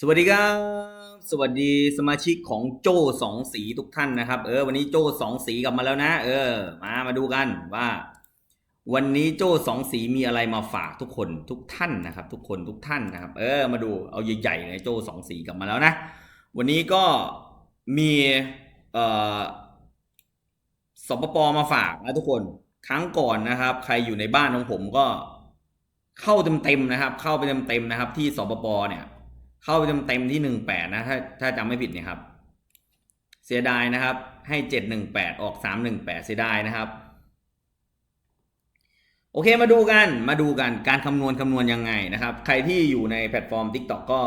สวัสดีครับ สวัสดีสมาชิกของโจ้สองสีทุกท่านนะครับ เออ วันนี้โจ้สองสีกลับมาแล้วนะ เออ มามาดูกันว่า วันนี้โจ้สองสีมีอะไรมาฝากทุกคนทุกท่านนะครับ ทุกคนทุกท่านนะครับ เออ มาดูเอาใหญ่ๆเลยโจ้สองสีกลับมาแล้วนะ วันนี้ก็มีเอ่อสปปมาฝากนะทุกคนครั้งก่อนนะครับ ใครอยู่ในบ้านของผมก็เข้าเต็มๆนะครับ เข้าไปเต็มๆนะครับ ที่สปปเนี่ย เข้าไปเต็มที่หนึ่งแปดนะถ้าถ้าจำไม่ผิดเนี่ยครับ เสียดายนะครับ ให้เจ็ดหนึ่งแปดออกสามหนึ่งแปดเสียดายนะครับ โอเคมาดูกันมาดูกันการคำนวณคำนวณยังไงนะครับ ใครที่อยู่ในแพลตฟอร์ม TikTok ก็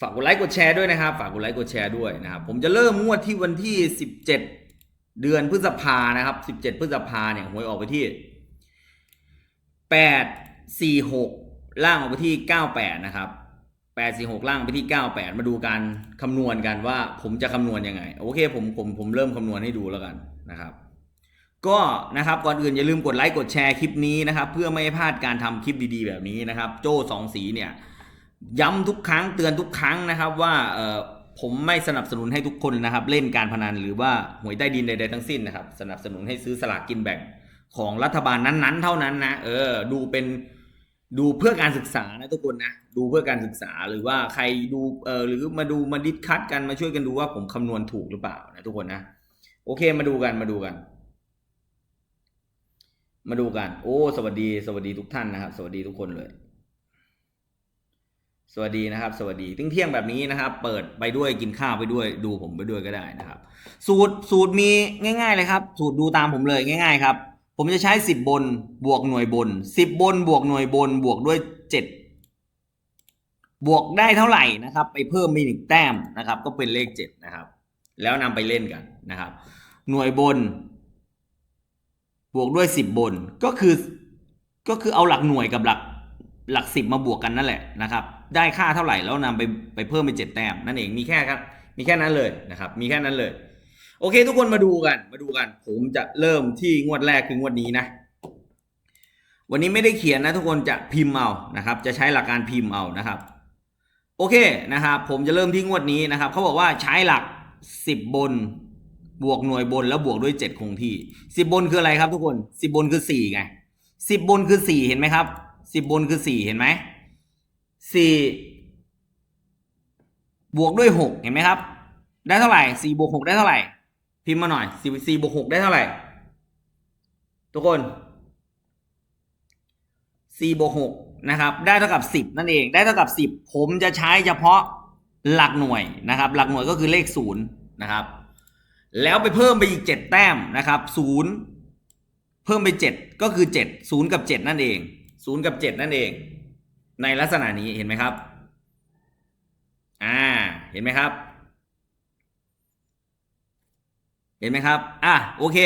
ฝากกดไลค์กดแชร์ด้วยนะครับ ฝากกดไลค์กดแชร์ด้วยนะครับ ผมจะเริ่มงวดที่วันที่สิบเจ็ดเดือนพฤษภานะครับสิบเจ็ดพฤษภาเนี่ยหวยออกไปที่แปดสี่หกล่างออกไปที่เก้าแปดนะครับ แปดสี่หกล่างไปที่เก้าแปดมาดูการคำนวณกันว่าผมจะคำนวณยังไง โอเคผมผมผมเริ่มคำนวณให้ดูแล้วกันนะครับ ก็นะครับก่อนอื่นอย่าลืมกดไลค์กดแชร์คลิปนี้นะครับ เพื่อไม่ให้พลาดการทำคลิปดีๆ แบบนี้นะครับ โจ้สองสีเนี่ยย้ำทุกครั้งเตือนทุกครั้งนะครับว่าเออผมไม่สนับสนุนให้ทุกคนนะครับ เล่นการพนันหรือว่าหวยใต้ดินใดๆทั้งสิ้นนะครับ สนับสนุนให้ซื้อสลากกินแบ่งของรัฐบาลนั้นๆ เท่านั้นนะเออดูเป็น ดูเพื่อการศึกษานะทุกคนนะ ดูเพื่อการศึกษาหรือว่าใครดูเออหรือมาดูมาดิสคัตกันมาช่วยกันดูว่าผมคำนวณถูกหรือเปล่านะทุกคนนะ โอเคมาดูกันมาดูกัน มาดูกัน โอ้ สวัสดี สวัสดีทุกท่านนะครับ สวัสดีทุกคนเลย สวัสดีนะครับ สวัสดีทิ้งเที่ยงแบบนี้นะครับ เปิดไปด้วยกินข้าวไปด้วย ดูผมไปด้วยก็ได้นะครับ สูตรสูตรมีง่าย ๆ เลยครับ สูตรดูตามผมเลยง่าย ๆ ครับ ผมจะใช้สิบบนบวกหน่วยบนสิบบนบวกหน่วยบนบวกด้วยเจ็ดบวกได้เท่าไหร่นะครับไปเพิ่มมีหนึ่งแต้มนะครับ ก็เป็นเลขเจ็ดนะครับ แล้วนำไปเล่นกันนะครับ หน่วยบน บวกด้วยสิบบนก็คือก็คือเอาหลักหน่วยกับหลักหลักสิบมาบวกกันนั่นแหละนะครับ ได้ค่าเท่าไหร่แล้วนำไปไปเพิ่มเป็นเจ็ดแต้มนั่นเองมีแค่ครับ มีแค่นั้นเลยนะครับ มีแค่นั้นเลย โอเค ทุกคนมาดูกันมาดูกัน ผมจะเริ่มที่งวดแรกคืองวดนี้นะ วันนี้ไม่ได้เขียนนะ ทุกคนจะพิมพ์เอานะครับ จะใช้หลักการพิมพ์เอานะครับ โอเคนะครับ ผมจะเริ่มที่งวดนี้นะครับเขาบอกว่าใช้หลักสิบบน บวกหน่วยบนแล้วบวกด้วยเจ็ดคงที่สิบบนคืออะไรครับ ทุกคนสิบบนคือสี่ไงสิบบนคือสี่เห็นไหมครับสิบบนคือสี่เห็นไหมสี่บวกด้วยหกเห็นไหมครับ ได้เท่าไหร่สี่บวกหกได้เท่าไหร่ พิมพ์มาหน่อยสี่สี่บวกหกได้เท่าไหร่ ทุกคนสี่บวกหกนะครับ ได้เท่ากับสิบนั่นเอง ได้เท่ากับสิบผมจะใช้เฉพาะหลักหน่วยนะครับ หลักหน่วยก็คือเลขศูนย์นะครับ แล้วไปเพิ่มไปอีกเจ็ดแต้มนะครับศูนย์เพิ่มไปเจ็ดก็คือเจ็ดศูนย์กับเจ็ดนั่นเองศูนย์กับเจ็ดนั่นเอง ในลักษณะนี้เห็นไหมครับ อ่า เห็นไหมครับ เห็นไหมครับ อะ โอเค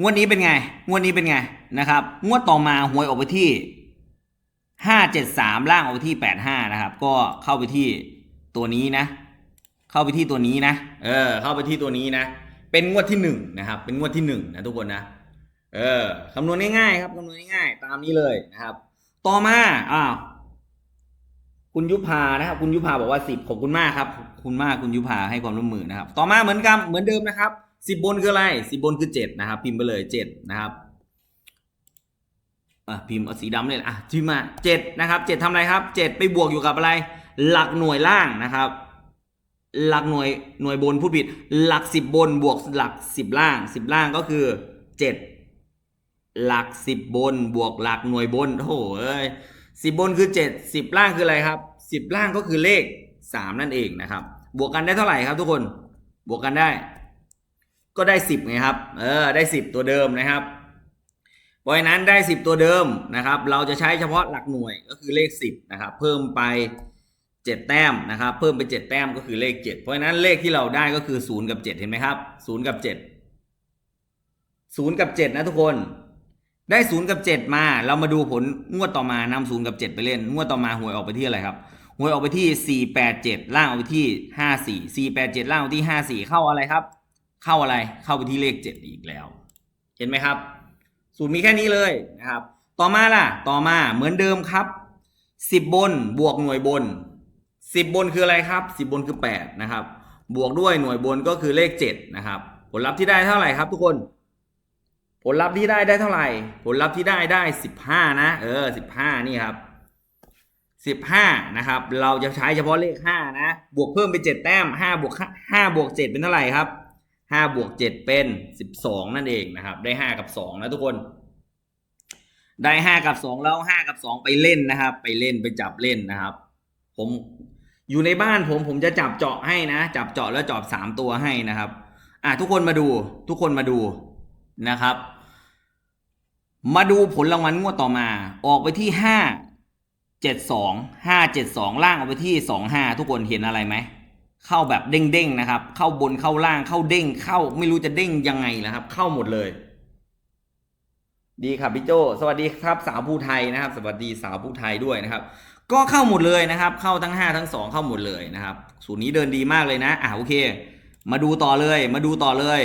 งวดนี้เป็นไง งวดนี้เป็นไงนะครับ งวดต่อมาหวยออกไปที่ห้าเจ็ดสามล่างออกไปที่แปดห้านะครับ ก็เข้าไปที่ตัวนี้นะ เข้าไปที่ตัวนี้นะ เออ เข้าไปที่ตัวนี้นะ เป็นงวดที่หนึ่งนะครับ เป็นงวดที่หนึ่งนะทุกคนนะ เออ คำนวณง่ายๆครับ คำนวณง่ายๆ ตามนี้เลยนะครับ ต่อมา อ้าว คุณยุพานะครับ คุณยุพาบอกว่าสิบขอบคุณมากครับขอบคุณมากคุณยุพาให้ความร่วมมือนะครับ ต่อมาเหมือนกัน เหมือนเดิมนะครับ สิบบนคืออะไรสิบบนคือเจ็ดนะครับ พิมพ์ไปเลยเจ็ดนะครับอะพิมพ์สีดำเลยอะพิมพ์มาเจ็ดนะครับเจ็ดทำอะไรครับเจ็ดไปบวกอยู่กับอะไร หลักหน่วยล่างนะครับ หลักหน่วยหน่วยบนพูดผิด หลักสิบบนบวกหลักสิบล่างสิบล่างก็คือเจ็ดหลักสิบบนบวกหลักหน่วยบนโอ้โหเอ้ยสิบบนคือเจ็ดสิบล่างคืออะไรครับสิบล่างก็คือเลขสามนั่นเองนะครับ บวกกันได้เท่าไหร่ครับทุกคน บวกกันได้ ก็ได้สิบไงครับ เออ ได้สิบตัวเดิมนะครับ เพราะฉะนั้นได้สิบตัวเดิมนะครับ เราจะใช้เฉพาะหลักหน่วยก็คือเลขสิบนะครับ เพิ่มไปเจ็ดแต้มนะครับ เพิ่มไปเจ็ดแต้มก็คือเลขเจ็ดเพราะฉะนั้นเลขที่เราได้ก็คือศูนย์กับเจ็ดเห็นไหมครับศูนย์กับเจ็ดศูนย์กับเจ็ดนะทุกคน ได้ศูนย์กับเจ็ดมา เรามาดูผลงวดต่อมานำศูนย์กับเจ็ดไปเล่น งวดต่อมาหวยออกไปที่อะไรครับหวยออกไปที่สี่แปดเจ็ดล่างออกไปที่ห้าสี่สี่แปดเจ็ดล่างออกไปที่ห้าสี่เข้าอะไรครับ เข้าอะไรเข้าไปที่เลขเจ็ดอีกแล้ว เห็นไหมครับ สูตรมีแค่นี้เลยนะครับ ต่อมาล่ะ ต่อมาเหมือนเดิมครับสิบบนบวกหน่วยบนสิบบนคืออะไรครับสิบบนคือแปดนะครับ บวกด้วยหน่วยบนก็คือเลขเจ็ดนะครับ ผลลัพธ์ที่ได้เท่าไหร่ครับทุกคน ผลลัพธ์ที่ได้ได้เท่าไหร่ ผลลัพธ์ที่ได้ได้สิบห้านะ เออสิบห้านี่ครับสิบห้านะครับ เราจะใช้เฉพาะเลขห้านะ บวกเพิ่มไปเจ็ดแต้มห้าบวกห้าบวกเจ็ดเป็นเท่าไหร่ครับ ห้าบวกเจ็ดเป็นสิบสองนั่นเองนะครับ ได้ห้ากับสองนะทุกคน ได้ห้ากับสองแล้วห้ากับสองไปเล่นนะครับ ไปเล่นไปจับเล่นนะครับ ผมอยู่ในบ้านผมผมจะจับเจาะให้นะ จับเจาะแล้วจอบสามตัวให้นะครับ อะทุกคนมาดู ทุกคนมาดูนะครับ มาดูผลรางวัลงวดต่อมา ออกไปที่ห้าเจ็ดสองห้าเจ็ดสองล่างออกไปที่สองห้าทุกคนเห็นอะไรไหม เข้าแบบเด้งๆนะครับ เข้าบนเข้าล่างเข้าเด้ง เข้าไม่รู้จะเด้งยังไงนะครับ เข้าหมดเลย ดีครับพี่โจสวัสดีครับ สาวผู้ไทยนะครับ สวัสดีสาวผู้ไทยด้วยนะครับ ก็เข้าหมดเลยนะครับ เข้าทั้ง 5 ทั้ง 2 เข้าหมดเลยนะครับสูตรนี้เดินดีมากเลยนะอ่าโอเค มาดูต่อเลย มาดูต่อเลย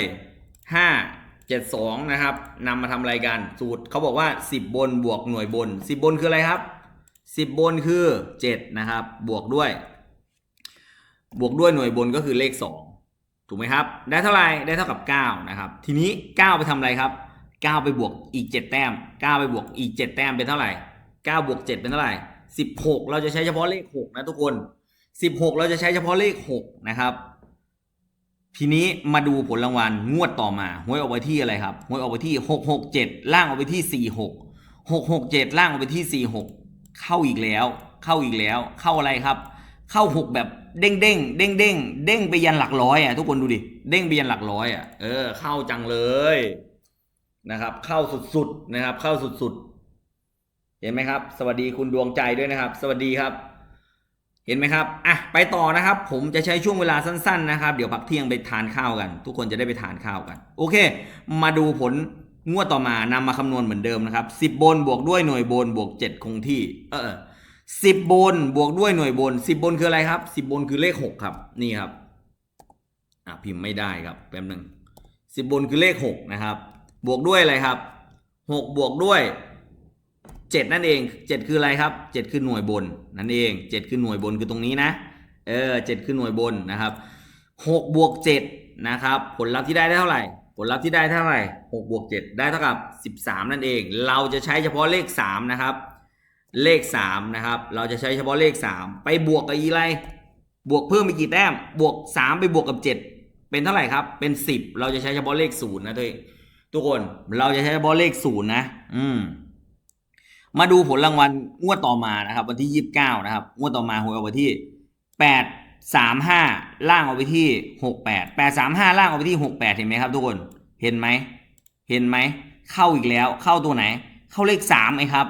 5 7 2นะครับนำมาทำอะไรกันสูตรเขาบอกว่า 10 บนบวกหน่วยบน 10 บนคืออะไรครับ 10 บนคือ 7 นะครับ บวกด้วย บวกด้วยหน่วยบนก็คือเลข 2 ถูกไหมครับ ได้เท่าไหร่ได้เท่ากับ 9 นะครับ ทีนี้ 9 ไปทำอะไรครับ 9 ไปบวกอีก 7 แต้ม 9 ไปบวกอีก 7 แต้มเป็นเท่าไหร่ 9 บวก 7 เป็นเท่าไหร่ 16 เราจะใช้เฉพาะเลข 6 นะทุกคน 16 เราจะใช้เฉพาะเลข 6 นะครับ ทีนี้มาดูผลรางวัลงวดต่อมาหวยออกไปที่อะไรครับหวยออกไปที่ 667 ล่างออกไปที่ 46 667 ล่างออกไปที่ 46 เข้าอีกแล้ว เข้าอีกแล้ว เข้าอะไรครับ เข้า6แบบเด้งเด้งเด้งเด้งเด้งไปยันหลักร้อยอะทุกคนดูดิเด้งไปยันหลักร้อยอะเออเข้าจังเลยนะครับ เข้าสุดๆนะครับ เข้าสุดๆ เห็นไหมครับ สวัสดีคุณดวงใจด้วยนะครับ สวัสดีครับ เห็นไหมครับอะไปต่อนะครับ ผมจะใช้ช่วงเวลาสั้น ๆ นะครับ เดี๋ยวพักเที่ยงไปทานข้าวกัน ทุกคนจะได้ไปทานข้าวกัน โอเค มาดูผลงวดต่อมานำมาคำนวณเหมือนเดิมนะครับสิบบนบวกด้วยหน่วยบนบวกเจ็ดคงที่ เออ สิบบนบวกด้วยหน่วยบนสิบบนคืออะไรครับสิบบนคือเลขหกครับ นี่ครับ อะพิมพ์ไม่ได้ครับแป๊บหนึ่งสิบบนคือเลขหกนะครับ บวกด้วยอะไรครับหกบวกด้วยเจ็ดนั่นเองเจ็ดคืออะไรครับเจ็ดคือหน่วยบนนั่นเองเจ็ดคือหน่วยบนคือตรงนี้นะเออเจ็ดคือหน่วยบนนะครับหกบวกเจ็ดนะครับผลลัพธ์ที่ได้ได้เท่าไหร่ ผลลัพธ์ที่ได้เท่าไหร่หกบวกเจ็ดได้เท่ากับสิบสามนั่นเอง เราจะใช้เฉพาะเลขสามนะครับ เลขสามนะครับ เราจะใช้เฉพาะเลขสามไปบวกกับอีไร บวกเพิ่มไปกี่แต้ม บวกสามไปบวกกับเจ็ดเป็นเท่าไหร่ครับ เป็นสิบเราจะใช้เฉพาะเลขศูนย์นะทุกทุกคน เราจะใช้เฉพาะเลขศูนย์นะ อืม มาดูผลรางวัลงวดต่อมานะครับ วันที่ยี่สิบเก้านะครับ งวดต่อมาหวยออกไปที่แปดสามห้าล่างออกไปที่หกแปดแปดสามห้าล่างออกไปที่หกแปดเห็นไหมครับ ทุกคน เห็นไหม เห็นไหม เข้าอีกแล้ว เข้าตัวไหน เข้าเลขสามไหมครับ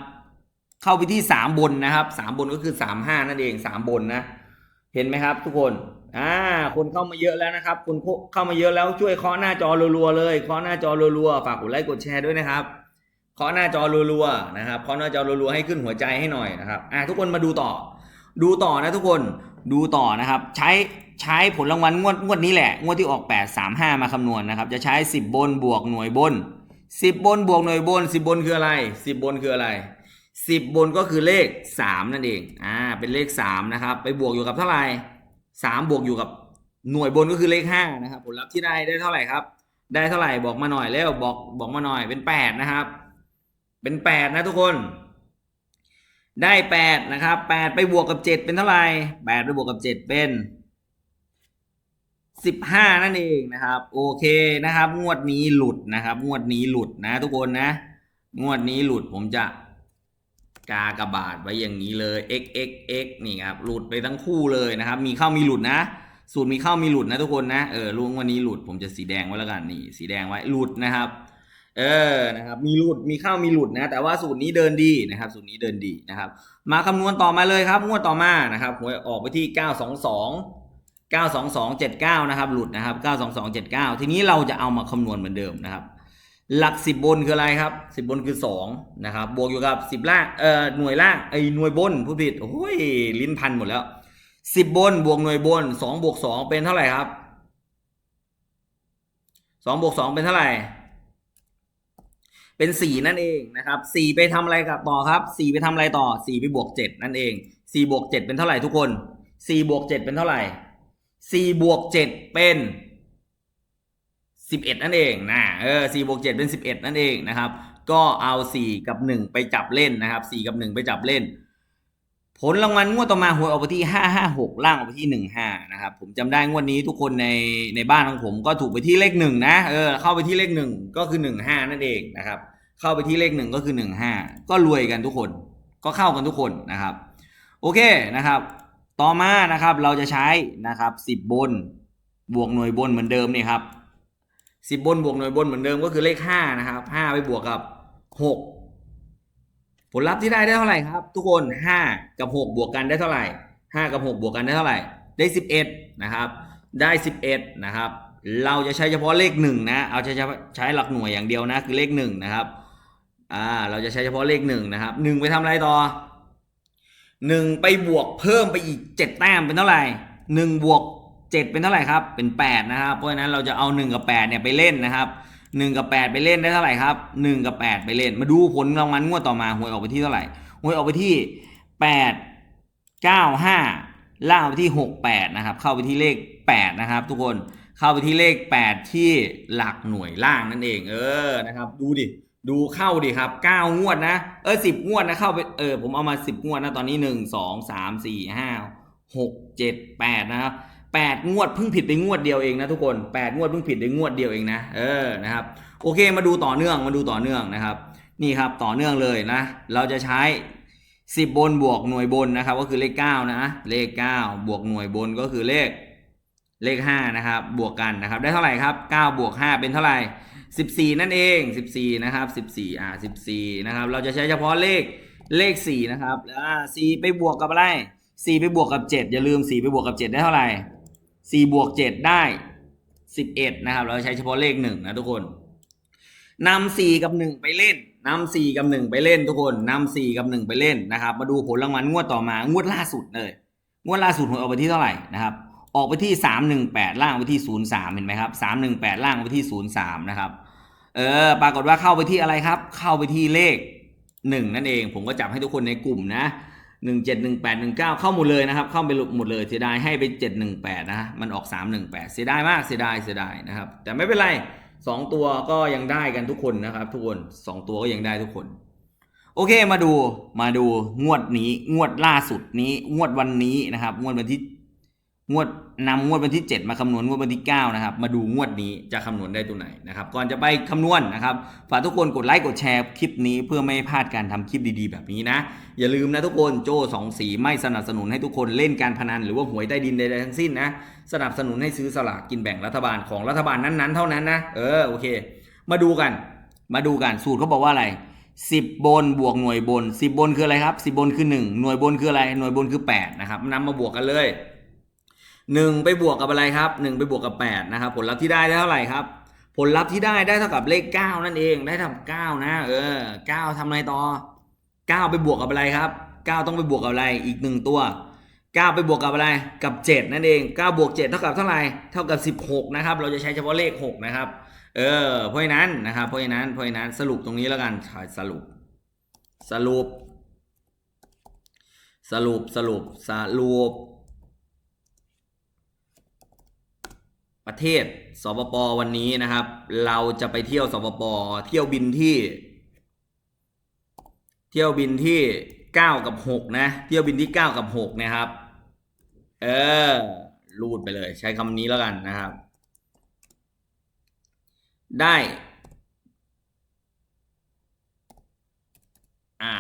เข้าไปที่สามบนนะครับสามบนก็คือสามห้านั่นเองสามบนนะ เห็นไหมครับ ทุกคนอ่าคนเข้ามาเยอะแล้วนะครับคนเข้ามาเยอะแล้วช่วยเคาะหน้าจอรัวๆเลยเคาะหน้าจอรัวๆฝากกดไลค์กดแชร์ด้วยนะครับเคาะหน้าจอรัวๆนะครับเคาะหน้าจอรัวๆให้ขึ้นหัวใจให้หน่อยนะครับอ่าทุกคนมาดูต่อ ดูต่อนะทุกคนดูต่อนะครับ ใช้ใช้ผลรางวัลงวดงวดนี้แหละงวดที่ออก 8 3 5 มาคำนวณนะครับ จะใช้ 10 บนบวกหน่วยบน 10 บนบวกหน่วยบน 10 บนคืออะไร 10 บนคืออะไร 10บนก็คือเลข3นั่นเอง อ่า เป็นเลข3นะครับ ไปบวกอยู่กับเท่าไหร่3บวกอยู่กับหน่วยบนก็คือเลข5นะครับ ผลลัพธ์ที่ได้ได้เท่าไหร่ครับ ได้เท่าไหร่บอกมาหน่อยเร็วบอกบอกมาหน่อยเป็น8นะครับ เป็น8นะทุกคน ได้แปดนะครับแปดไปบวกกับเจ็ดเป็นเท่าไหร่แปดไปบวกกับเจ็ดเป็นสิบห้านั่นเองนะครับ โอเคนะครับ งวดนี้หลุดนะครับ งวดนี้หลุดนะ ทุกคนนะ งวดนี้หลุดผมจะ กากบาทไว้อย่างนี้เลย x x x นี่ครับหลุดไปทั้งคู่เลยนะครับ มีเข้ามีหลุดนะ สูตรมีเข้ามีหลุดนะทุกคนนะเออลุงวันนี้หลุดผมจะสีแดงไว้แล้วกันนี่ สีแดงไว้หลุดนะครับ เออนะครับ มีหลุดมีเข้ามีหลุดนะ แต่ว่าสูตรนี้เดินดีนะครับ สูตรนี้เดินดีนะครับ มาคำนวณต่อมาเลยครับงวดต่อมานะครับหวยออกไปที่ 922 92279 นะครับ หลุดนะครับ 92279 ทีนี้เราจะเอามาคำนวณเหมือนเดิมนะครับ หลัก10บบนคืออะไรครับ10บบนคือ2นะครับ บวกอยู่กับ10ล่างเอ่อหน่วยล่างไอ้หน่วยบนผู้ผิดโอ้ยลิ้นพันหมดแล้ว10บบนบวกหน่วยบน2บวก2เป็นเท่าไหร่ครับ2บวก2เป็นเท่าไหร่ เป็นสี่นั่นเองนะครับสี่ไปทำอะไรกับต่อครับสี่ไปทำอะไรต่อสี่ไปบวกเจ็ดนั่นเองสี่บวกเจ็ดเป็นเท่าไหร่ทุกคนสี่บวกเจ็ดเป็นเท่าไหร่สี่บวกเจ็ดเป็น สิบเอ็ดนั่นเองนะเออสี่บวกเจ็ดเป็นสิบเอ็ดนั่นเองนะครับ ก็เอาสี่กับหนึ่งไปจับเล่นนะครับสี่กับหนึ่งไปจับเล่น ผลรางวัลงวดต่อมาหวยออกไปที่ห้าห้าหกล่างออกไปที่หนึ่งห้านะครับ ผมจำได้งวดนี้ทุกคนในในบ้านของผมก็ถูกไปที่เลขหนึ่งนะ เออ เข้าไปที่เลขหนึ่งก็คือหนึ่งห้านั่นเองนะครับ เข้าไปที่เลขหนึ่งก็คือหนึ่งห้าก็รวยกันทุกคน ก็เข้ากันทุกคนนะครับ โอเคนะครับ ต่อมานะครับเราจะใช้นะครับสิบบน บวกหน่วยบนเหมือนเดิมนี่ครับ สิบบนบวกหน่วยบนเหมือนเดิมก็คือเลขห้านะครับห้าไปบวกกับหกผลลัพธ์ที่ได้ได้เท่าไหร่ครับ ทุกคนห้ากับหกบวกกันได้เท่าไหร่ห้ากับหกบวกกันได้เท่าไหร่ ได้สิบเอ็ดนะครับ ได้สิบเอ็ดนะครับ เราจะใช้เฉพาะเลขหนึ่งนะเอาใช้ใช้หลักหน่วยอย่างเดียวนะคือเลขหนึ่งนะครับอ่าเราจะใช้เฉพาะเลขหนึ่งนะครับหนึ่งไปทำอะไรต่อหนึ่งไปบวกเพิ่มไปอีกเจ็ดแต้มเป็นเท่าไหร่หนึ่งบวก เจ็ดเป็นเท่าไหร่ครับ เป็นแปดนะครับ เพราะฉะนั้นเราจะเอาหนึ่งกับแปดเนี่ยไปเล่นนะครับหนึ่งกับแปดไปเล่นได้เท่าไหร่ครับหนึ่งกับแปดไปเล่น มาดูผลรางวัลงวดต่อมาหวยออกไปที่เท่าไหร่หวยออกไปที่แปดเก้าห้าล่างไปที่หกแปดนะครับ เข้าไปที่เลขแปดนะครับ ทุกคน เข้าไปที่เลขแปดที่หลักหน่วยล่างนั่นเอง เออ นะครับ ดูดิ ดูเข้าดิครับเก้างวดนะ เออสิบงวดนะ เข้าไป เออ ผมเอามาสิบงวดนะ ตอนนี้หนึ่งสองสามสี่ห้าหกเจ็ดแปดนะครับ แปดงวดเพิ่งผิดไปงวดเดียวเองนะทุกคนแปดงวดเพิ่งผิดไปงวดเดียวเองนะเออนะครับโอเคมาดูต่อเนื่องมาดูต่อเนื่องนะครับ นี่ครับต่อเนื่องเลยนะ เราจะใช้สิบบนบวกหน่วยบนนะครับ ก็คือเลขเก้านะเลขเก้าบวกหน่วยบนก็คือเลขเลขห้านะครับบวกกันนะครับ ได้เท่าไหร่ครับเก้าบวกห้าเป็นเท่าไหร่สิบสี่นั่นเองสิบสี่นะครับสิบสี่อ่าสิบสี่นะครับ เราจะใช้เฉพาะเลขเลขสี่นะครับอ่าสี่ไปบวกกับอะไรสี่ไปบวกกับเจ็ดอย่าลืมสี่ไปบวกกับเจ็ดได้เท่าไหร่ สี่บวกเจ็ดได้สิบเอ็ดนะครับ เราใช้เฉพาะเลขหนึ่งนะทุกคนนำสี่กับหนึ่งไปเล่นนำสี่กับหนึ่งไปเล่นทุกคนนำสี่กับหนึ่งไปเล่นนะครับ มาดูผลรางวัลงวดต่อมางวดล่าสุดเลย งวดล่าสุดหวยออกไปที่เท่าไหร่นะครับ ออกไปที่สามหนึ่งแปดล่างไปที่ศูนย์สามเห็นไหมครับสามหนึ่งแปดล่างไปที่ศูนย์สามนะครับเออปรากฏว่าเข้าไปที่อะไรครับ เข้าไปที่เลขหนึ่งนั่นเอง ผมก็จับให้ทุกคนในกลุ่มนะ หนึ่งเจ็ดหนึ่งแปดหนึ่งเก้าเข้าหมดเลยนะครับ เข้าไปหมดเลยเสียดายให้ไปเจ็ดหนึ่งแปดนะมันออกสามหนึ่งแปดเสียดายมากเสียดายเสียดายนะครับ แต่ไม่เป็นไรสองตัวก็ยังได้กันทุกคนนะครับ ทุกคนสองตัวก็ยังได้ทุกคน โอเคมาดูมาดูงวดนี้งวดล่าสุดนี้ งวดวันนี้นะครับ งวดวันที่ งวดนำงวดวันที่ 7 มาคำนวณงวดวันที่9นะครับมาดูงวดนี้จะคำนวณได้ตัวไหนนะครับก่อนจะไปคำนวณนะครับฝากทุกคนกดไลค์กดแชร์คลิปนี้เพื่อไม่ให้พลาดการทำคลิปดีๆ แบบนี้นะ อย่าลืมนะทุกคนโจ้สองสีไม่สนับสนุนให้ทุกคนเล่นการพนันหรือว่าหวยใต้ดินใดๆทั้งสิ้นนะสนับสนุนให้ซื้อสลากกินแบ่งรัฐบาลของรัฐบาลนั้นๆ เท่านั้นนะเออโอเค มาดูกัน มาดูกันสูตรเขาบอกว่าอะไรสิบบนบวกหน่วยบนสิบบนคืออะไรครับสิบบนคือหนึ่งหน่วยบนคืออะไรหน่วยบนคือแปดนะครับนำมาบวกกันเลย หนึ่งไปบวกกับอะไรครับหนึ่งไปบวกกับแปดนะครับผลลัพธ์ที่ได้ได้เท่าไหร่ครับ ผลลัพธ์ที่ได้ได้เท่ากับเลขเก้านั่นเองได้ท่ากับเก้านะเออเก้าทำอะไรต่อเก้าไปบวกกับอะไรครับเก้าต้องไปบวกกับอะไรอีกหนึ่งตัวเก้าไปบวกกับอะไรกับเจ็ดนั่นเองเก้าบวกเจ็ดเท่ากับเท่าไหร่เท่ากับสิบหกนะครับเราจะใช้เฉพาะเลขหกนะครับเออเพราะฉะนั้นนะครับเพราะฉะนั้นเพราะฉะนั้นสรุปตรงนี้แล้วกันสรุป สรุป สรุปสรุปสรุป ประเทศสปปวันนี้นะครับ เราจะไปเที่ยวสปปเที่ยวบินที่ เที่ยวบินที่เก้ากับหกนะ เที่ยวบินที่เก้ากับหกนะครับ เออรูดไปเลย ใช้คำนี้แล้วกันนะครับ ได้ อ่า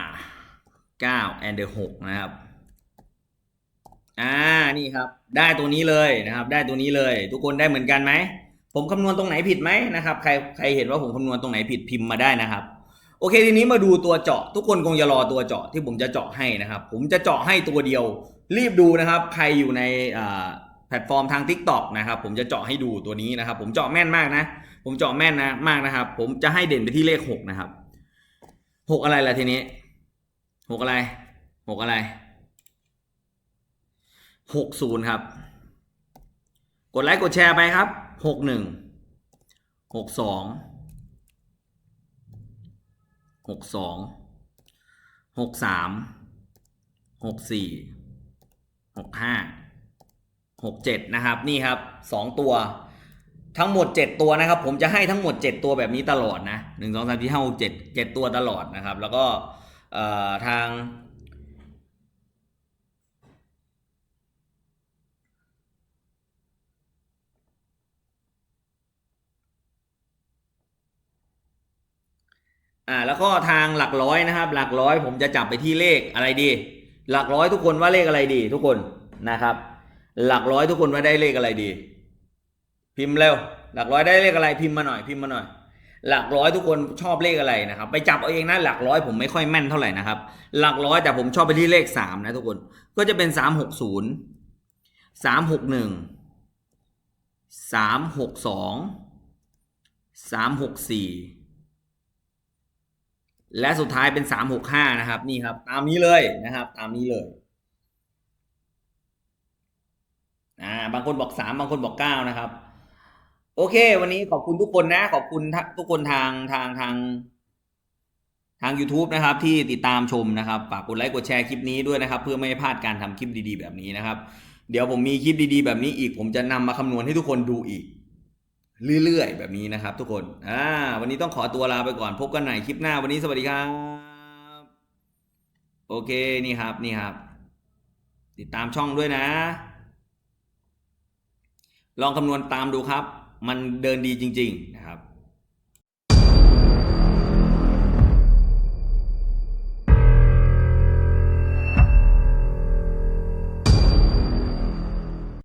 เก้า and the หกนะครับ อ่านี่ครับ ได้ตัวนี้เลยนะครับ ได้ตัวนี้เลย ทุกคนได้เหมือนกันไหมผมคำนวณตรงไหนผิดไหมนะครับ ใครใครเห็นว่าผมคำนวณตรงไหนผิดพิมพ์มาได้นะครับ โอเคทีนี้มาดูตัวเจาะ ทุกคนคงจะรอตัวเจาะที่ผมจะเจาะให้นะครับ ผมจะเจาะให้ตัวเดียว รีบดูนะครับ ใครอยู่ในแพลตฟอร์มทาง Tik t o อกนะครับ ผมจะเจาะให้ดูตัวนี้นะครับ ผมเจาะแม่นมากนะ ผมเจาะแม่นนะมากนะครับ ผมจะให้เด่นไปที่เลขหกนะครับหกอะไรล่ะทีนี้หกอะไรหกอะไร หกศูนย์ครับ กดไลค์กดแชร์ไปครับหกหนึ่งหกสองหกสองหกสามหกสี่หกห้าหกเจ็ดนะครับ นี่ครับสองตัวทั้งหมดเจ็ดตัวนะครับ ผมจะให้ทั้งหมดเจ็ดตัวแบบนี้ตลอดนะหนึ่งสองสามสี่ห้าหกเจ็ดเจ็ดตัวตลอดนะครับ แล้วก็ทาง อ่าแล้วก็ทางหลักร้อยนะครับ หลักร้อยผมจะจับไปที่เลขอะไรดี หลักร้อยทุกคนว่าเลขอะไรดี ทุกคนนะครับ หลักร้อยทุกคนว่าได้เลขอะไรดี พิมพ์เร็ว หลักร้อยได้เลขอะไรพิมพ์มาหน่อยพิมพ์มาหน่อย หลักร้อยทุกคนชอบเลขอะไรนะครับ ไปจับเอาเองนะหลักร้อยผมไม่ค่อยแม่นเท่าไหร่นะครับ หลักร้อยแต่ผมชอบไปที่เลขสามนะทุกคนก็จะเป็นสามหกศูนย์สามหกหนึ่งสามหกสองสามหกสี่ และสุดท้ายเป็นสามหกห้านะครับ นี่ครับ ตามนี้เลยนะครับ ตามนี้เลยอ่าบางคนบอกสามบางคนบอกเก้านะครับ โอเค วันนี้ขอบคุณทุกคนนะ ขอบคุณทุกคนทางทางทางทาง YouTube นะครับที่ติดตามชมนะครับฝากกดไลค์กดแชร์คลิปนี้ด้วยนะครับ เพื่อไม่ให้พลาดการทำคลิปดีๆ แบบนี้นะครับ เดี๋ยวผมมีคลิปดีๆ แบบนี้อีก ผมจะนำมาคำนวณให้ทุกคนดูอีก เรื่อย ๆ แบบนี้นะครับ ทุกคนอ่าวันนี้ต้องขอตัวลาไปก่อนพบกันใหม่คลิปหน้าวันนี้สวัสดีครับ โอเคนี่ครับนี่ครับ ติดตามช่องด้วยนะ ลองคำนวณตามดูครับ มันเดินดีจริง ๆ นะครับ